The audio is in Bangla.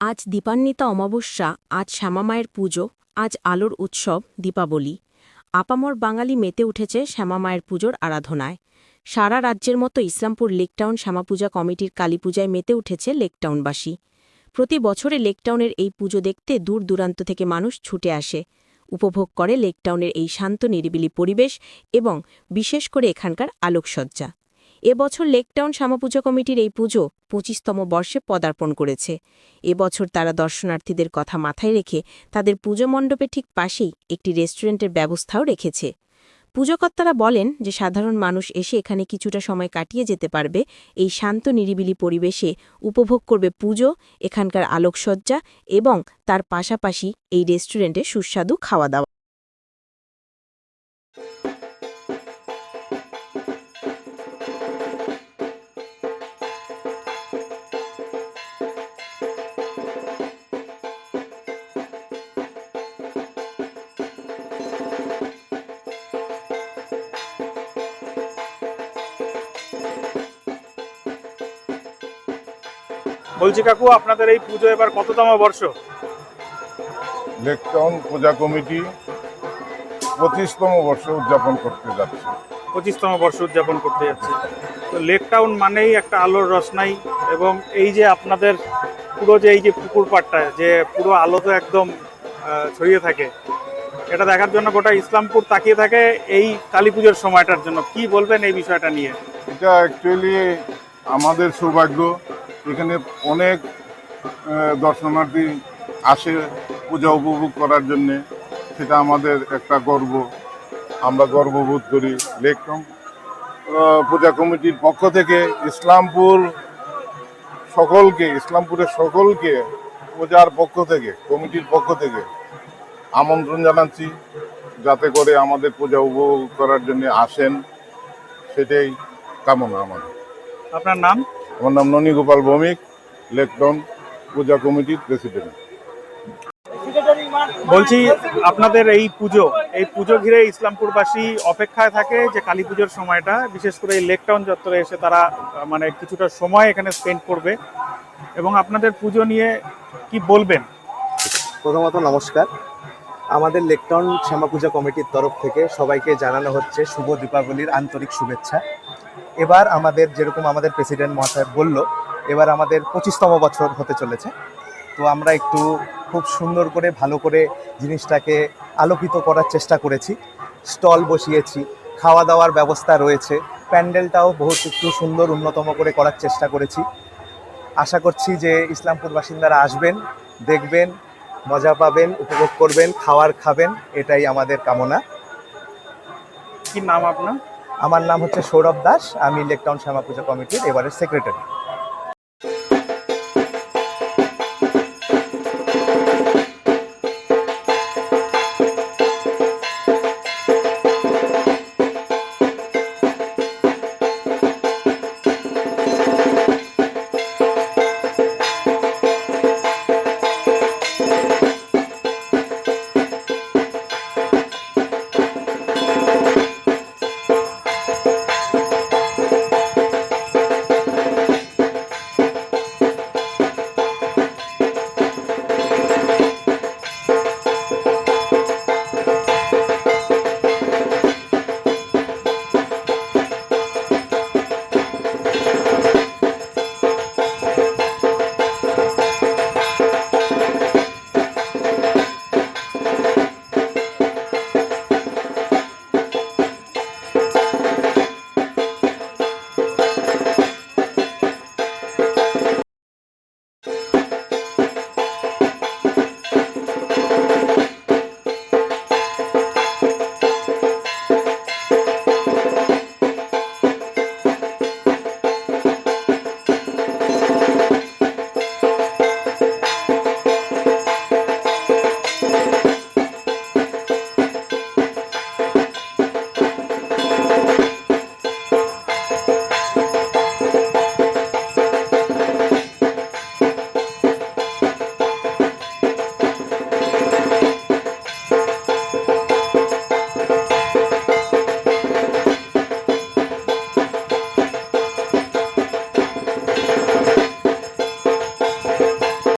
আজ দীপান্বিতা অমাবস্যা, আজ শ্যামামায়ের পুজো, আজ আলোর উৎসব, দীপাবলি। আপামর বাঙালি মেতে উঠেছে শ্যামামায়ের পুজোর আরাধনায়। সারা রাজ্যের মতো ইসলামপুর লেকটাউন শ্যামাপূজা কমিটির কালীপূজায় মেতে উঠেছে লেকটাউনবাসী প্রতি বছরে লেকটাউনের এই পুজো দেখতে দূর দূরান্ত থেকে মানুষ ছুটে আসে। উপভোগ করে লেকটাউনের এই শান্ত নিরিবিলি পরিবেশ এবং বিশেষ করে এখানকার আলোকসজ্জা। এবছর লেকটাউন শ্যামাপূজা কমিটির এই পুজো পঁচিশতম বর্ষে পদার্পণ করেছে। এবছর তারা দর্শনার্থীদের কথা মাথায় রেখে তাদের পুজো মণ্ডপে ঠিক পাশেই একটি রেস্টুরেন্টের ব্যবস্থাও রেখেছে। পুজোকর্তারা বলেন যে সাধারণ মানুষ এসে এখানে কিছুটা সময় কাটিয়ে যেতে পারবে, এই শান্ত নিরিবিলি পরিবেশে উপভোগ করবে পুজো, এখানকার আলোকসজ্জা এবং তার পাশাপাশি এই রেস্টুরেন্টে সুস্বাদু খাওয়া দাওয়া। বলছি কাকু আপনাদের এই পুজো এবার কততম বর্ষ? লেকটাউন পূজা কমিটি পঁচিশতম বর্ষ উদযাপন করতে যাচ্ছে। পঁচিশতম বর্ষ উদযাপন করতে যাচ্ছে। তো লেক টাউন মানেই একটা আলোর রসনাই এবং এই যে আপনাদের পুরো যে এই যে পুকুর পাড়টা যে পুরো আলো তো একদম ছড়িয়ে থাকে এটা দেখার জন্য গোটা ইসলামপুর তাকিয়ে থাকে এই কালী পুজোর সময়টার জন্য। কি বলবেন এই বিষয়টা নিয়ে? এটা অ্যাকচুয়ালি আমাদের সৌভাগ্য। এখানে অনেক দর্শনার্থী আসে পূজা উপভোগ করার জন্যে। সেটা আমাদের একটা গর্ব। আমরা গর্ববোধ করি আহ, পূজা কমিটির পক্ষ থেকে ইসলামপুর সকলকে ইসলামপুরের সকলকে পূজার পক্ষ থেকে কমিটির পক্ষ থেকে আমন্ত্রণ জানাচ্ছি যাতে করে আমাদের পূজা উপভোগ করার জন্য আসেন সেটাই কামনা আমাদের। আপনার নাম? আমার নাম ননী গোপাল ভৌমিক লেকটন পূজা কমিটির প্রেসিডেন্ট বলছি আপনাদের এই পুজো এই পুজো ঘিরে ইসলামপুরবাসী অপেক্ষায় থাকে যে কালী পুজোর সময়টা বিশেষ করে এই লেক টাউন চত্বরে এসে তারা মানে কিছুটা সময় এখানে স্পেন্ড করবে। এবং আপনাদের পুজো নিয়ে কি বলবেন? প্রথমত নমস্কার। আমাদের লেকটাউন শ্যামা পূজা কমিটির তরফ থেকে সবাইকে জানানো হচ্ছে শুভ দীপাবলির আন্তরিক শুভেচ্ছা। এবার আমাদের যেরকম আমাদের প্রেসিডেন্ট মহাশয় বলল, এবার আমাদের পঁচিশতম বছর হতে চলেছে। তো আমরা একটু খুব সুন্দর করে, ভালো করে জিনিসটাকে আলোকিত করার চেষ্টা করেছি। স্টল বসিয়েছি, খাওয়া দাওয়ার ব্যবস্থা রয়েছে, প্যান্ডেলটাও বহুত একটু সুন্দর, উন্নতম করে করার চেষ্টা করেছি। আশা করছি যে ইসলামপুর বাসিন্দারা আসবেন, দেখবেন, মজা পাবেন, উপভোগ করবেন, খাওয়ার খাবেন, এটাই আমাদের কামনা। কি নাম আপনার? আমার নাম হচ্ছে সৌরভ দাস আমি লেকটাউন শ্যামা পূজা কমিটির এবারের সেক্রেটারি